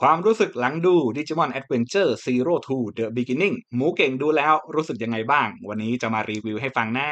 ความรู้สึกหลังดู Digimon Adventure Zero to The Beginning หมูเก่งดูแล้วรู้สึกยังไงบ้าง วันนี้จะมารีวิวให้ฟังนะ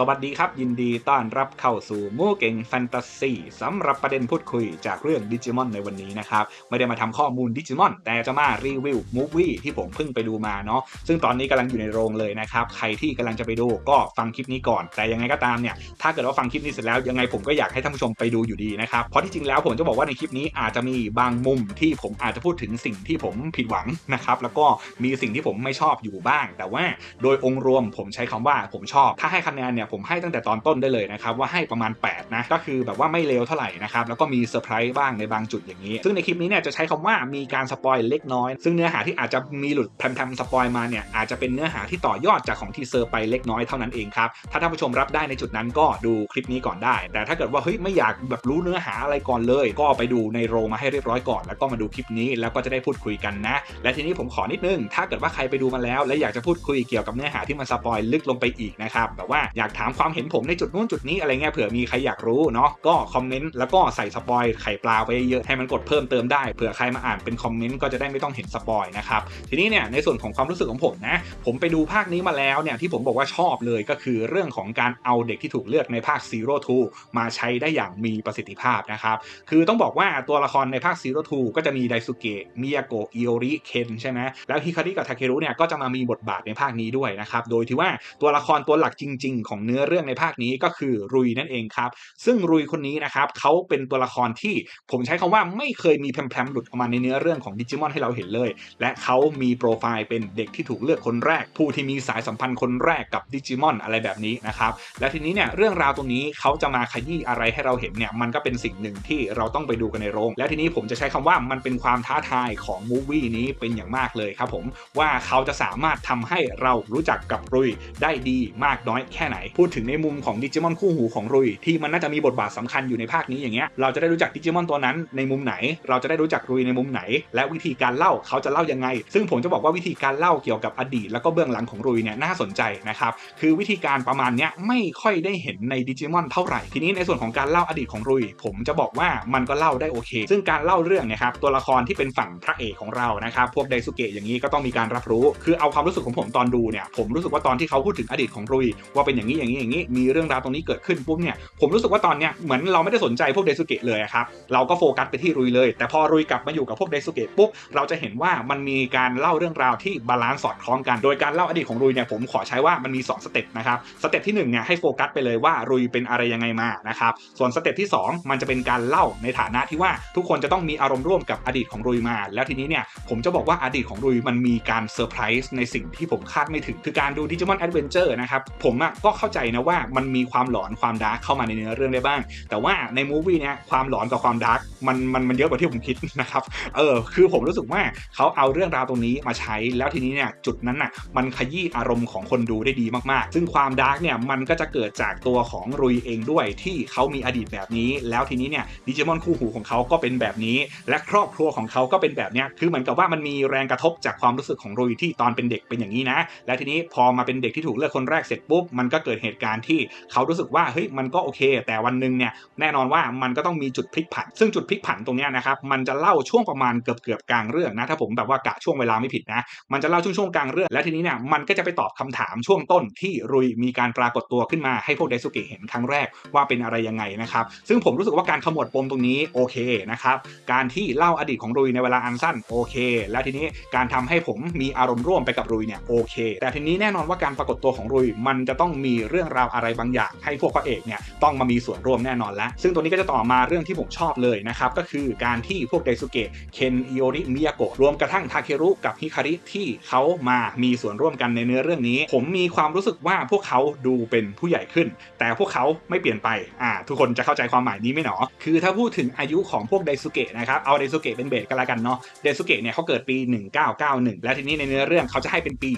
สวัสดีครับยินดีต้อนรับเข้าสู่มูเก่งแฟนตาซีสำหรับประเด็นพูดคุยจากเรื่องดิจิมอนในวันนี้นะครับ ไม่ได้มาทำข้อมูลดิจิมอน แต่จะมารีวิวมูฟวี่ที่ผมเพิ่งไปดูมาเนาะซึ่งตอนนี้กำลังอยู่ในโรงเลยนะครับ ใครที่กำลังจะไปดูก็ฟังคลิปนี้ก่อน แต่ยังไงก็ตามเนี่ย ถ้าเกิดว่าฟังคลิปนี้เสร็จแล้วยังไงผมก็อยากให้ท่านผู้ชมไปดูอยู่ดีนะครับเพราะที่จริงแล้วผมจะบอกว่าในคลิปนี้อาจจะมีบางมุมที่ผมอาจจะพูดถึงสิ่งที่ผมผิดหวังนะครับแล้วก็มีสิ่งที่ผมไม่ชอบอยู่บ้าง แต่ว่าโดยองค์รวมผมใช้คำว่าผมชอบ ถ้าให้คะแนนเนี่ยผมให้ตั้งแต่ตอนต้นได้เลยนะครับว่าให้ประมาณ 8 นะ ก็คือแบบว่าไม่เลวเท่าไหร่นะครับแล้วก็มีเซอร์ไพรส์บ้างในบางจุดอย่างนี้ ซึ่งในคลิปนี้เนี่ยจะใช้คำว่ามีการสปอยเล็กน้อย ซึ่งเนื้อหาที่อาจจะมีหลุดแพรมๆสปอยมาเนี่ยอาจจะเป็นเนื้อหาที่ต่อยอดจากของทีเซอร์ไปเล็กน้อยเท่านั้นเองครับถ้าท่านผู้ชมรับได้ในจุดนั้นก็ดูคลิปนี้ก่อนได้ แต่ถ้าเกิดว่าเฮ้ยไม่อยากแบบรู้เนื้อหาอะไรก่อนเลย ก็ไปดูในโรงมาให้เรียบร้อยก่อน แล้วก็มาดูคลิปนี้แล้วก็จะได้พูดคุยกันนะ และทีนี้ผมขอนิดนึง ถ้าเกิดว่าใครไปดูมาแล้ว และอยากจะพูดคุยเกี่ยวกับเนื้อหาที่มันสปอยลึกลงไปอีกนะครับแบบว่าอยากถามความเห็นผมในจุดนู้นจุดนี้อะไรเงี้ยเผื่อมีใครอยากรู้เนาะก็คอมเมนต์แล้วก็ใส่สปอยไข่ปลาไปเยอะให้มันกดเพิ่มเติมได้เผื่อใครมาอ่านเป็นคอมเมนต์ก็จะได้ไม่ต้องเห็นสปอยนะครับทีนี้เนี่ยในส่วนของความรู้สึกของผมนะผมไปดูภาคนี้มาแล้วเนี่ยที่ผมบอกว่าชอบเลยก็คือเรื่องของการเอาเด็กที่ถูกเลือกในภาค Zero Two มาใช้ได้อย่างมีประสิทธิภาพนะครับคือต้องบอกว่าตัวละครในภาค Zero Two ก็จะมีไดซุเกะมิยาโกะอิโอริเคนใช่ไหมแล้วฮิคาริกับทาเครุเนี่ยก็จะมามีบทบาทในภาคนี้ด้วยนะครับโดยที่ว่าตัวละครตัวหลักจริง ๆ ของเนื้อเรื่องในภาคนี้ก็คือรุยนั่นเองครับ ซึ่งรุยคนนี้นะครับเขาเป็นตัวละครที่ผมใช้คำว่าไม่เคยมีแพรมๆหลุดออกมาในเนื้อเรื่องของดิจิมอนให้เราเห็นเลย และเขามีโปรไฟล์เป็นเด็กที่ถูกเลือกคนแรก ผู้ที่มีสายสัมพันธ์คนแรกกับดิจิมอนอะไรแบบนี้นะครับ และทีนี้เนี่ยเรื่องราวตรงนี้เขาจะมาขยี้อะไรให้เราเห็นเนี่ยมันก็เป็นสิ่งหนึ่งที่เราต้องไปดูกันในโรง และทีนี้ผมจะใช้คำว่ามันเป็นความท้าทายของมูวี่นี้เป็นอย่างมากเลยครับผมว่าเขาจะสามารถทำให้เรารู้จักกับรุยได้ดีมากน้อยแค่ไหนพูดถึงในมุมของดิจิมอนคู่หูของรุย ที่มันน่าจะมีบทบาทสำคัญอยู่ในภาคนี้อย่างเงี้ยเราจะได้รู้จักดิจิมอนตัวนั้นในมุมไหน เราจะได้รู้จักรุยในมุมไหน และวิธีการเล่าเขาจะเล่ายังไง ซึ่งผมจะบอกว่าวิธีการเล่าเกี่ยวกับอดีต แล้วก็เบื้องหลังของรุยเนี่ยน่าสนใจนะครับคือวิธีการประมาณเนี้ยไม่ค่อยได้เห็นในดิจิมอนเท่าไหร่ทีนี้ในส่วนของการเล่าอดีตของรุย ผมจะบอกว่ามันก็เล่าได้โอเค ซึ่งการเล่าเรื่องเนะครับตัวละครที่เป็นฝั่งพระเอกของเรานะครับพวกไดซุเกะอย่างนี้ก็ต้องมีการรับรู้ คือเอาความรู้สึกของผมตอนดูเนี่ยผมรู้สึกว่าตอนที่เขาพูดถึงอดีตของรุยว่าเป็นอย่างนี้อย่างนี้อย่างนี้มีเรื่องราวตรงนี้เกิดขึ้นปุ๊บเนี่ยผมรู้สึกว่าตอนเนี้ยเหมือนเราไม่ได้สนใจพวกไดซุเกะเลยครับเราก็โฟกัสไปที่รุยเลย แต่พอรุยกลับมาอยู่กับพวกไดซุเกะปุ๊บเราจะเห็นว่ามันมีการเล่าเรื่องราวที่บาลานซ์สอดคล้องกันโดยการเล่าอดีตของรุยเนี่ยผมขอใช้ว่ามันมี 2 สเต็ปนะครับสเต็ปที่1เนี่ยให้โฟกัสไปเลยว่ารุยเป็นอะไรยังไงมานะครับส่วนสเต็ปที่ 2 มันจะเป็นการเล่าในฐานะที่ว่าทุกคนจะต้องมีอารมณ์ร่วมกับอดีตของรุยมา แล้วทีนี้เนี่ยผมจะบอกว่าอดีตของรุยมันมีการเซอร์ไพรส์ในสิ่งที่ผมคาดไม่ถึงคือการดูดิจิมอนแอดเวนเจอร์นะครับผมอะก็เข้าใจนะว่ามันมีความหลอนความดาร์กเข้ามาในเนื้อเรื่องได้บ้าง แต่ว่าในมูฟวี่เนี่ยความหลอนกับความดาร์กมันมันมันเยอะกว่าที่ผมคิดนะครับเออคือผมรู้สึกว่าเขาเอาเรื่องราวตรงนี้มาใช้แล้วทีนี้เนี่ยจุดนั้นน่ะมันขยี้อารมณ์ของคนดูได้ดีมากๆ ซึ่งความดาร์กเนี่ยมันก็จะเกิดจากตัวของรุยเองด้วยที่เขามีอดีตแบบนี้ แล้วทีนี้เนี่ยดิจิมอนคู่หูของเขาก็เป็นแบบนี้ และครอบครัวของเขาก็เป็นแบบเนี้ยคือเหมือนกับว่ามันมีแรงกระทบจากความรู้สึกของรุยที่ตอนเป็นเด็กเป็นอย่างนี้นะ และทีนี้พอมาเป็นเด็กที่ถูกเลือกคนแรกเสร็จปุ๊บมันก็เกิดเหตุการณ์ที่เขารู้สึกว่าเฮ้ยมันก็โอเค แต่วันหนึ่งเนี่ยแน่นอนว่ามันก็ต้องมีจุดพลิกผัน ซึ่งจุดพลิกผันตรงนี้นะครับมันจะเล่าช่วงประมาณเกือบเกือบกลางเรื่องนะถ้าผมแบบว่ากะช่วงเวลาไม่ผิดนะ มันจะเล่าช่วงช่วงกลางเรื่องและทีนี้เนี่ยมันก็จะไปตอบคำถามช่วงต้นที่รุยมีการปรากฏตัวขึ้นมาให้พวกไดซุเกะเห็นครั้งแรกว่าเป็นอะไรยังไงนะครับซึ่งผมรู้สึกว่าการขมวดปมตรงนี้โอเคนะครับการที่เล่าอดีตของรุยในเวลาอันสั้นโอเค แล้วทีนี้การทำให้ผมมีอารมณ์ร่วมไปกับรุยเนี่ยโอเค แต่ทีนี้แน่นอนว่าการปรากฏตัวของรุยมันจะต้องมีเรื่องราวอะไรบางอย่าง ให้พวกพระเอกเนี่ยต้องมามีส่วนร่วมแน่นอนแล้วซึ่งตัวนี้ก็จะต่อมาเรื่องที่ผมชอบเลยนะครับก็คือการที่พวกไดซุเกะเคนอิโอริมิยาโกะรวมกระทั่งทาเครุกับฮิคาริที่เขามามีส่วนร่วมกันในเนื้อเรื่องนี้ ผมมีความรู้สึกว่าพวกเขาดูเป็นผู้ใหญ่ขึ้น แต่พวกเขาไม่เปลี่ยนไปอ่าทุกคนจะเข้าใจความหมายนี้ไหมหนอ คือถ้าพูดถึงอายุของพวกไดซุเกะนะครับเอาไดซุเกะเป็นเบสกันละกันเนาะไดซุเกะเนี่ยเขาเกิดปี 1991 และทีนี้ในเนื้อเรื่องเขาจะให้เป็นปี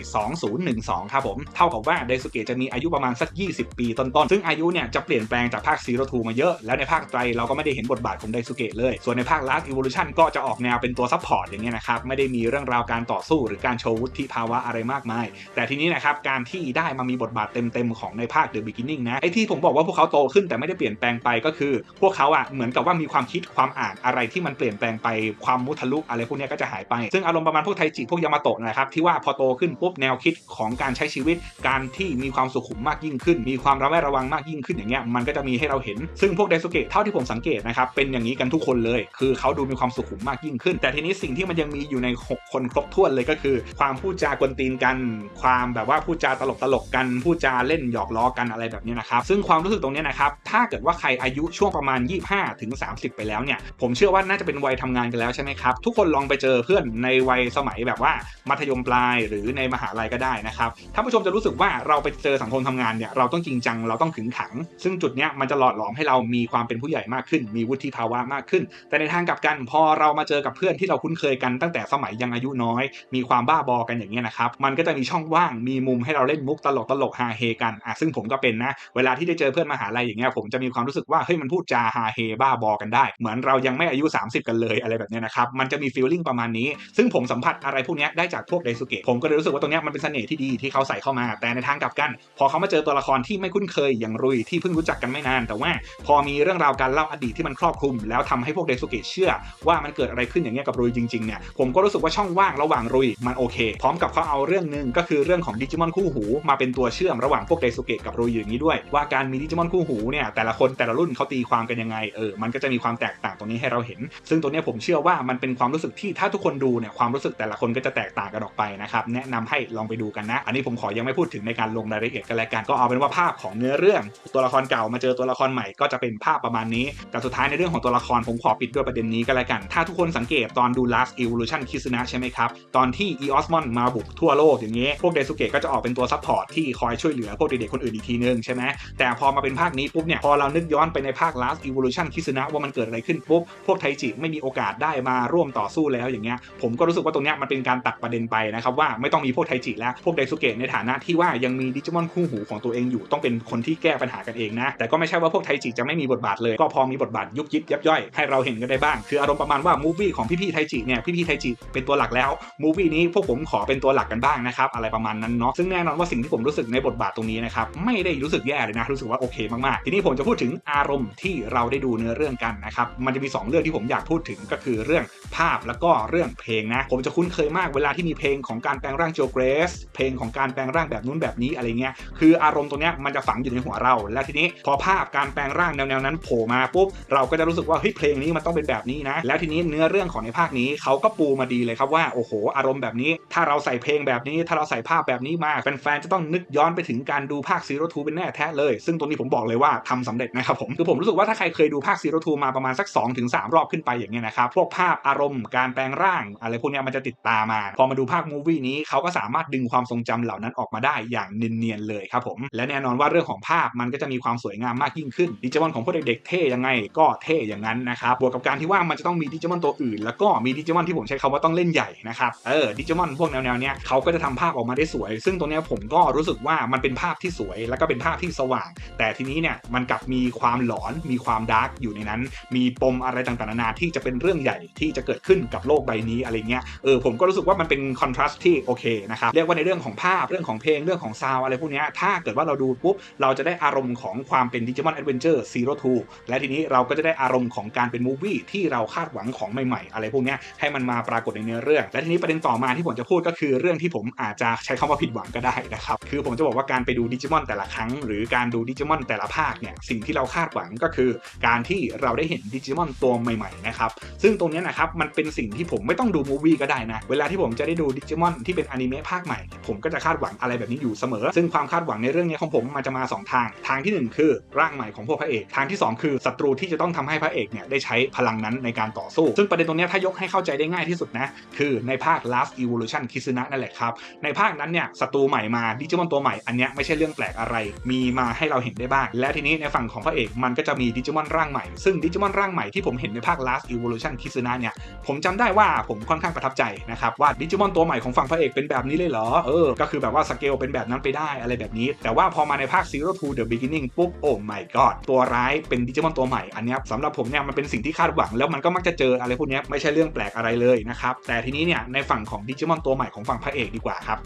2012 ครับผมเท่ากับว่าไดซุเกะจะมีอายุประมาณสัก 20 ปีต้นๆ ซึ่งอายุเนี่ยจะเปลี่ยนแปลงจากภาคซีโรทูมาเยอะ แล้วในภาคไตรเราก็ไม่ได้เห็นบทบาทของไดซุเกะเลย ส่วนในภาค Last Evolution ก็จะออกแนวเป็นตัวซัพพอร์ตอย่างเงี้ยนะครับ ไม่ได้มีเรื่องราวการต่อสู้หรือการโชว์วุฒิภาวะอะไรมากมาย แต่ทีนี้นะครับการที่ได้มามีบทบาทเต็มๆของในภาค The Beginning นะไอ้ที่ผมบอกว่าพวกเขาโตขึ้นแต่ไม่ได้เปลี่ยนแปลงไปก็คือ พวกเขาอะเหมือนกับว่ามีความคิดความอ่านอะไรที่มันเปลี่ยนแปลงไปความมุทะลุอะไรพวกนี้ก็จะหายไป ซึ่งอารมณ์ประมาณพวกไทจิพวกยามาโตะนะครับที่ว่าพอโตขึ้นปุ๊บแนวคิดของการใช้ชีวิตการที่มีความสุขุมมากยิ่งขึ้น มีความระแวดระวังมากยิ่งขึ้นอย่างเงี้ยมันก็จะมีให้เราเห็น ซึ่งพวกไดซุเกะเท่าที่ผมสังเกตนะครับเป็นอย่างนี้กันทุกคนเลย คือเขาดูมีความสุขุมมากยิ่งขึ้น แต่ทีนี้สิ่งที่มันยังมีอยู่ใน 6 คนครบถ้วนเลยก็คือ ความพูดจากวนตีนกัน ความแบบว่าพูดจาตลกตลกๆกันพูดจาเล่นหยอกล้อกันอะไรแบบนี้นะครับซึ่งความรู้สึกตรงนี้นะครับถ้าเกิดว่าใครอายุช่วงประมาณ 25ถึง30 ไปแล้วเนี่ยผมเชื่อว่าน่าจะเป็นวัยทำงานกันแล้วใช่ไหมครับทุกคนลองไปเจอเพื่อนในวัยสมัยแบบว่ามัธยมปลายหรือในมหาลัยก็ได้นะครับท่านผู้ชมจะรู้สึกว่าเราไปเจอสังคมทำงานเนี่ยเราต้องจริงจังเราต้องขึงขัง ซึ่งจุดเนี้ยมันจะหล่อหลอมให้เรามีความเป็นผู้ใหญ่มากขึ้น มีวุฒิภาวะมากขึ้น แต่ในทางกลับกันพอเรามาเจอกับเพื่อนที่เราคุ้นเคยกันตั้งแต่สมัยยังอายุน้อย มีความบ้าบอกันอย่างเงี้ยนะครับมันก็จะมีช่องว่างมีมุมให้เราเล่นมุกตลกตลกฮาเฮกันอะซึ่งผมก็เป็นนะเวลาที่ได้เจอเพื่อนมหาลัยอย่างเงี้ยผมจะมีความรู้สึกว่าเฮ้ยมันพูดจาฮาเฮบ้าบอกันได้ เหมือนเรายังไม่อายุ 30 กันเลยอะไรแบบเนี้ยนะครับมันจะมีฟีลลิ่งประมาณนี้ ซึ่งผมสัมผัสอะไรพวกเนี้ยได้จากพวกไดซุเกะผมก็เลยรู้สึกว่าตรงเนี้ยมันเป็นเสน่ห์ที่ดีที่เขาใส่เข้ามา แต่ในทางกลับกัน พอเขามาเจอตัวละครที่ไม่คุ้นเคยอย่างรุยที่เพิ่งรู้จักกันไม่นาน แต่ว่าพอมีเรื่องราวการเล่าอดีตที่มันครอบคลุม แล้วทำให้พวกไดซุเกะเชื่อว่ามันเกิดอะไรขึ้นอย่างเงี้ยกับรุยจริงๆเนี่ยผมก็รู้สึกว่าช่องว่างระหว่างรุยมันโอเค พร้อมกับเขาเอาเรื่องหนึ่งก็คือเรื่องของดิจิมอนคู่หู มาเป็นตัวเชื่อมระหว่างพวกไดซุเกะกับรุยอย่างนี้ด้วย ว่าการมีดิจิมอนคู่หูเนี่ยแต่ละคนแต่ละรุ่นเขาตีความกันยังไงเออมันก็จะมีความแตกต่างตรงนี้ให้เราเห็น ซึ่งตัวเนี้ยผมเชื่อว่ามันเป็นความรู้สึกที่ถ้าทุกคนดูเนี่ยความรู้สึกแต่ละคนก็จะแตกต่างกันออกไปนะครับแนะนำให้ลองไปดูกันนะ อันนี้ผมขอยังไม่พูดถึงในการลงรายละเอียดกันแล้วกันก็เอาเป็นว่าภาพของเนื้อเรื่องตัวละครเก่ามาเจอตัวละครใหม่ก็จะเป็นภาพประมาณนี้ แต่สุดท้ายในเรื่องของตัวละครผมขอปิดด้วยประเด็นนี้ก็แล้วกัน ถ้าทุกคนสังเกตตอนดู Last Evolution คิซึนะใช่ไหมครับ ตอนที่ e o s m o n มาบุกทั่วโลกอย่างนี้พวกเดซุเกะก็จะออกเป็นตัวซัพพอร์ตที่คอยช่วยเหลือพวกเด็กๆคนอื่นอีกทีนึงใช่ไหมแต่พอมาเป็นภาคนี้ปุ๊บเนี่ยพอเรานึกย้อนไปในภาค Last Evolution คิซึนะว่ามันเกิดอะไรขึ้นปุ๊บพวกไทจิไม่มีโอกาสได้มาร่วมต่อสู้แล้วอย่างเงี้ยผมก็รู้สึกว่าตรงเนี้ยมันเป็นการตัดประเด็นไปนะครับว่าไม่ต้องมีพวกไทจิแล้วพวกไดซุเกะในฐานะที่ว่ายังมีดิจิมอนคู่หูของตัวเองอยู่ต้องเป็นคนที่แก้ปัญหากันเองนะ แต่ก็ไม่ใช่ว่าพวกไทจิจะไม่มีบทบาทเลย ก็พอมีบทบาทยุบยิบยับย่อยให้เราเห็นกันได้บ้าง คืออารมณ์ประมาณว่ามูฟวี่ของพี่ๆไทจิเนี่ยพี่ๆไทจิเป็นตัวหลักแล้วมูฟวี่นี้พวกผมขอเป็นตัวหลักกันบ้างนะครับอะไรประมาณนั้นเนาะซึ่งแน่นอนว่าสิ่งที่ผมรู้สึกในบทบาทตรงนี้นะครับไม่ได้รู้สึกแย่เลยนะรู้สึกว่าโอเคมากๆ ทีนี้ผมจะพูดถึงอารมณ์ที่เราได้ดูเนื้อเรื่องกันนะครับมันจะมี 2 เรื่องที่ผมอยากพูดถึงก็คือเรื่องภาพแล้วก็เรื่องเพลงนะผมจะคุ้นเคยมากเวลาที่มีเพลงของการแปลงร่างโจเกรสเพลงของการแปลงร่างแบบนู้นแบบนี้อะไรเงี้ยคืออาารมณ์ตรงเนี้ยมันจะฝังอยู่ในหัวเรา แล้วทีนี้พอภาพการแปลงร่างแนวๆนั้นโผล่มาปุ๊บเราก็จะรู้สึกว่าเฮ้ยเพลงนี้มันต้องเป็นแบบนี้นะ แล้วทีนี้เนื้อเรื่องของในภาคนี้เขาก็ปูมาดีเลยครับว่าโอ้โห อารมณ์แบบนี้ ถ้าเราใส่เพลงแบบนี้ ถ้าเราใส่ภาพแบบนี้มาแฟนๆจะต้องนึกย้อนไปถึงการดูภาคซีโรทูเป็นแน่แท้เลย ซึ่งตรงนี้ผมบอกเลยว่าทำสำเร็จนะครับผมคือผมรู้สึกว่าถ้าใครเคยดูภาคซีโรทูมาประมาณสัก2-3ถึงสรอบขึ้นไปอย่างเงี้ยนะครับพวกภาพอารมณ์การแปลงร่างอะไรพวกเนี้ยมันจะติดตามมา พอมาดูภาคมูวี่นี้เขาก็สามารถดึงความทรงจำเหล่านั้นออกมาได้อย่างเนียนๆเลยครับผมและแน่นอนว่าเรื่องของภาพมันก็จะมีความสวยงามมากยิ่งขึ้นดิจิมอนของพวกเด็กๆเท่ยังไงก็เท่อย่างนั้นนะครับบวกกับการที่ว่ามันจะต้องมีดิจิมอนตัวอื่น แล้วก็มีดิจิมอนที่ผมใช้คำว่าต้องเล่นใหญ่นะครับเออดิจิมอนพวกแนวๆเนี้ยเขาก็จะทำภาพออกมาได้สวย ซึ่งตรงเนี้ยผมก็รู้สึกว่ามันเป็นภาพที่สวย แล้วก็เป็นภาพที่สว่าง แต่ทีนี้เนี่ยมันกลับมีความหลอนมีความดาร์กอยู่ในนั้น มีปมอะไรต่างๆนานาที่จะเป็นเรื่องใหญ่ที่จะเกิดขึ้นกับโลกใบนี้อะไรเงี้ยเออผมก็รู้สึกว่ามันเป็นคอนทราสต์ที่โอเคนะครับเรียกว่าในเรื่องของภาพเรื่องของเพลงเรื่องของซาวอะไรพวกเนี้ยถ้าเกิดว่าเราดูปุ๊บ เราจะได้อารมณ์ของความเป็นดิจิมอนแอดเวนเจอร์ซีโร่ทูและทีนี้เราก็จะได้อารมณ์ของการเป็นมูฟวี่ที่เราคาดหวังของใหม่ๆ อะไรพวกนี้ให้มันมาปรากฏในเนื้อเรื่อง และทีนี้ประเด็นต่อมาที่ผมจะพูดก็คือเรื่องที่ผมอาจจะใช้คำว่าผิดหวังก็ได้นะครับ คือผมจะบอกว่าการไปดูดิจิมอนแต่ละครั้ง หรือการดูดิจิมอนแต่ละภาคเนี่ยสิ่งที่เราคาดหวังก็คือ การที่เราได้เห็นดิจิมอนตัวใหม่ๆนะครับซึ่งตรงนี้นะครับมันเป็นสิ่งที่ผมไม่ต้องดูมูฟวี่ก็ได้นะเวลาที่ผมจะได้ดูดิจิมอนที่เป็นอนิเมะภาคใหม่ ผมก็จะคาดหวังอะไรแบบนี้อยู่เสมอ ซึ่งความคาดหวังในเรื่องื่องนี้ของผมมันจะมาสองทาง ทางที่หนึ่งคือร่างใหม่ของพวกพระเอก ทางที่สองคือศัตรูที่จะต้องทำให้พระเอกเนี่ยได้ใช้พลังนั้นในการต่อสู้ ซึ่งประเด็นตรงนี้ถ้ายกให้เข้าใจได้ง่ายที่สุดนะ คือในภาค Last Evolution คิซึนะนั่นแหละครับ ในภาคนั้นเนี่ยศัตรูใหม่มาดิจิมอนตัวใหม่อันนี้ไม่ใช่เรื่องแปลกอะไร มีมาให้เราเห็นได้บ้าง และทีนี้ในฝั่งของพระเอกมันก็จะมีดิจิมอนร่างใหม่ ซึ่งดิจิมอนร่างใหม่ที่ผมเห็นในภาค Last Evolution คิซึนะเนี่ยผมจำได้ว่าผมค่อนข้างประทับใจนะครับว่าดิจิมอนตัวใหม่ของฝั่งพระเอกเป็นแบบนี้เลยเหรอเออก็คือแบบว่าสเกลเป็นแบบนั้นไปได้อะไรแบบนี้แต่แต่ว่าพอมาในภาค Zero to the Beginning ปุ๊บโอ้ my god ตัวร้ายเป็นดิจิมอนตัวใหม่อันนี้สำหรับผมเนี่ยมันเป็นสิ่งที่คาดหวังแล้วมันก็มักจะเจออะไรพวกนี้ไม่ใช่เรื่องแปลกอะไรเลยนะครับแต่ทีนี้เนี่ยในฝั่งของดิจิมอนตัวใหม่ของฝั่งพระเอกดีกว่าครับ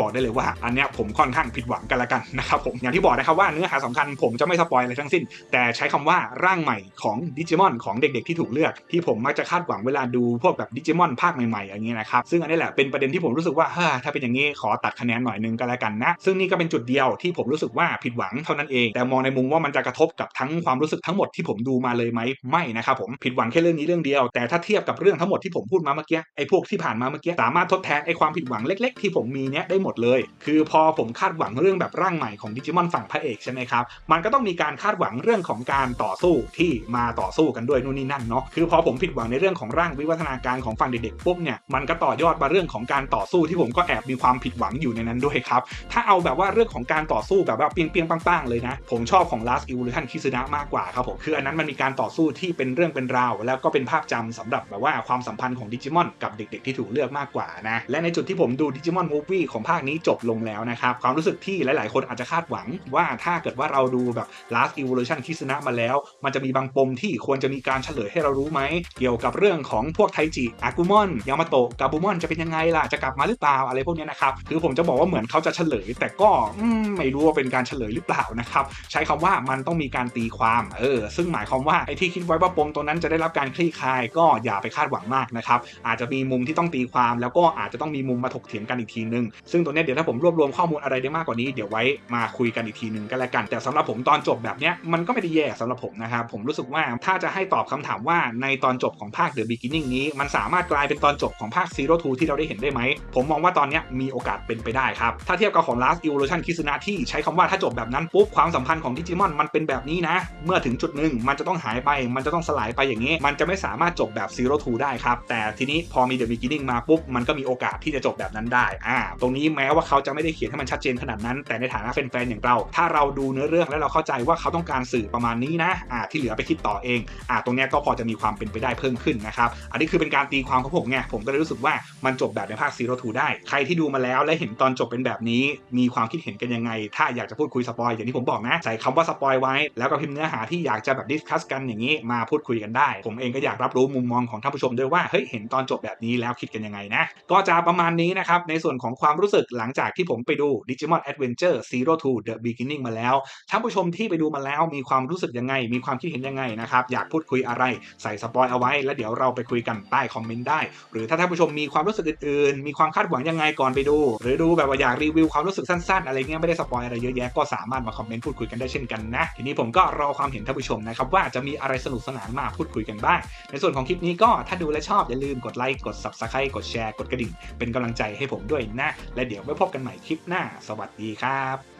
บอกได้เลยว่าอันเนี้ยผมค่อนข้างผิดหวังกันละกันนะครับผมอย่างที่บอกนะครับว่าเนื้อหาสำคัญผมจะไม่สปอยอะไรทั้งสิ้น แต่ใช้คำว่าร่างใหม่ของดิจิมอนของเด็กๆที่ถูกเลือกที่ผมมักจะคาดหวังเวลาดูพวกแบบดิจิมอนภาคใหม่ๆอย่างเงี้นะครับซึ่งอันนี้แหละเป็นประเด็นที่ผมรู้สึกว่าถ้าเป็นอย่างนี้ขอตัดคะแนนหน่อยนึงก็แล้วกันนะซึ่งนี่ก็เป็นจุดเดียวที่ผมรู้สึกว่าผิดหวังเท่านั้นเอง แต่มองในมุมว่ามันจะกระทบกับทั้งความรู้สึกทั้งหมดที่ผมดูมาเลยไหมไม่นะครับผมผิดหวังแค่เรื่องนี้เรื่องเดียว แต่ถ้าเทียบกับเรื่องทั้งหมดที่ผมพูดมาเมื่อกี้ไอ้พวกที่ผ่านมาเมื่อกี้สามารถทดแทนไอ้ความผิดหวังเล็ก ๆ ที่ผมมีเนี้ยได้หมดเลย คือพอผมคาดหวังเรื่องแบบร่างใหม่ของดิจิมอนฝั่งพระเอกใช่ไหมครับมันก็ต้องมีการคาดหวังเรื่องของการต่อสู้ที่มาต่อสู้กันด้วยนู่นนี่นั่นเนาะคือพอผมผิดหวังในเรื่องของร่างวิวัฒนาการของฝั่งเด็กๆปุ๊บเนี่ยมันก็ต่อยอดมาเรื่องของการต่อสู้ที่ผมก็แอบมีความผิดหวังอยู่ในนั้นด้วยครับถ้าเอาแบบว่าเรื่องของการต่อสู้แบบว่าเปียงเปียงปังๆเลยนะ ผมชอบของ Last Evolution คิซึนะมากกว่าครับผมคืออันนั้นมันมีการต่อสู้ที่เป็นเรื่องเป็นราว แล้วก็เป็นภาพจำสำหรับแบบว่าความสัมพันธ์ของดิจิมอนกับเด็ก ๆ ที่ถูกเลือกมากกว่านะและในจุดที่ผมดูดิจิมอนมูฟวี่ของภาคนี้จบลงแล้วนะครับความรู้สึกที่หลาย ๆ คนอาจจะคาดหวังว่าถ้าเกิดว่าเราดูแบบ Last Evolution คิซึนะมาแล้ว มันจะมีบางปมที่ควรจะมีการเฉลยให้เรารู้ไหมเกี่ยวกับเรื่องของพวกไทจิอากุมอนยามาโตะกาบูมอนจะเป็นยังไงล่ะจะกลับมาหรือเปล่าอะไรพวกนี้นะครับคือผมจะบอกว่าเหมือนเขาจะเฉลย แต่ก็ไม่รู้ว่าเป็นการเฉลยหรือเปล่านะครับ ใช้คำว่ามันต้องมีการตีความเออซึ่งหมายความว่าไอ้ที่คิดไว้ว่าปมตรงนั้นจะได้รับการคลี่คลาย ก็อย่าไปคาดหวังมากนะครับอาจจะมีมุมที่ต้องตีความ แล้วก็อาจจะต้องมีมุมมาถกเถียงกันอีกทีนึง ซึ่งตรงเนี้ยเดี๋ยวถ้าผมรวบรวมข้อมูลอะไรได้มากกว่านี้เดี๋ยวไว้มาคุยกันอีกทีนึงก็แล้วกัน แต่สำหรับผมตอนจบแบบเนี้ยมันก็ไม่ได้แย่สำหรับผมนะครับผมรู้สึกว่าถ้าจะให้ตอบคำถามว่าในตอนจบของภาค The Beginning นี้ มันสามารถกลายเป็นตอนจบของภาค Zero Two ที่เราได้เห็นได้ไหมผมมองว่าตอนเนี้ยมีโอกาสเป็นไปได้ครับถ้าเทียบกับของ Last Evolution คิซึนะที่ใช้คำว่าถ้าจบแบบนั้นปุ๊บความสัมพันธ์ของดิจิมอนมันเป็นแบบนี้นะ เมื่อถึงจุดหนึ่งมันจะต้องหายไป มันจะต้องสลายไปอย่างนี้ มันจะไม่สามารถจบแบบ Zero Two ได้ครับ แต่ทีนี้พอมี The Beginning มาปุ๊บ มันก็มีโอกาสที่จะจบแบบนั้นได้ อ่า ตรงนี้แม้ว่าเขาจะไม่ได้เขียนให้มันชัดเจนขนาดนั้น แต่ในฐานะแฟนๆอย่างเรา ถ้าเราดูเนื้อเรื่องแล้วเราเข้าใจว่าเขาต้องการสื่อประมาณนี้นะ อ่า ที่เหลือไปคิดต่อเอง อ่า ตรงนี้ก็พอจะมีความเป็นไปได้เพิ่มขึ้นนะครับ อันนี้คือเป็นการตีความของผมไง ผมก็เลยรู้สึกว่ามันจบแบบในภาค Zero Two ได้ ใครที่ดูมาแล้วและเห็นตอนจบเป็นแบบนี้ มีความคิดเห็นกันยังไง ถ้าอยากจะพูดคุยสปอยอย่างที่ผมบอกนะใส่คำว่าสปอยไว้ แล้วก็พิมพ์เนื้อหาที่อยากจะแบบดิสคัสกันอย่างนี้มาพูดคุยกันได้ ผมเองก็อยากรับรู้มุมมองของท่านผู้ชมด้วยว่าเฮ้ยเห็นตอนจบแบบนี้แล้วคิดกันยังไงนะก็จะประมาณนี้นะครับในส่วนของความรู้สึกหลังจากที่ผมไปดู Digimon Adventure Zero to The Beginning มาแล้วท่านผู้ชมที่ไปดูมาแล้วมีความรู้สึกยังไง มีความคิดเห็นยังไงนะครับอยากพูดคุยอะไรใส่สปอยเอาไว้แล้วเดี๋ยวเราไปคุยกันใต้คอมเมนต์ได้ หรือถ้าท่านผู้ชมมีความรู้สึกอื่นๆ มีความคาดหวังยังไงก่อนไปดู หรือดูแบบว่าอยากรีวิวความรู้สึกสั้นๆอะไรเี้ยไม่ได้สปอยอะไรเยอะแยะก็สามารถมาคอมเมนต์พูดคุยกันได้เช่นกันนะทีนี้ผมก็รอความเห็นท่านผู้ชมนะครับว่าจะมีอะไรสนุกสนานมาพูดคุยกันบ้าง ในส่วนของคลิปนี้ก็ถ้าดูและชอบอย่าลืมกดไลค์กด subscribe กดแชร์กดกระดิ่ง เป็นกำลังใจให้ผมด้วยนะ และเดี๋ยวไว้พบกันใหม่คลิปหน้า สวัสดีครับ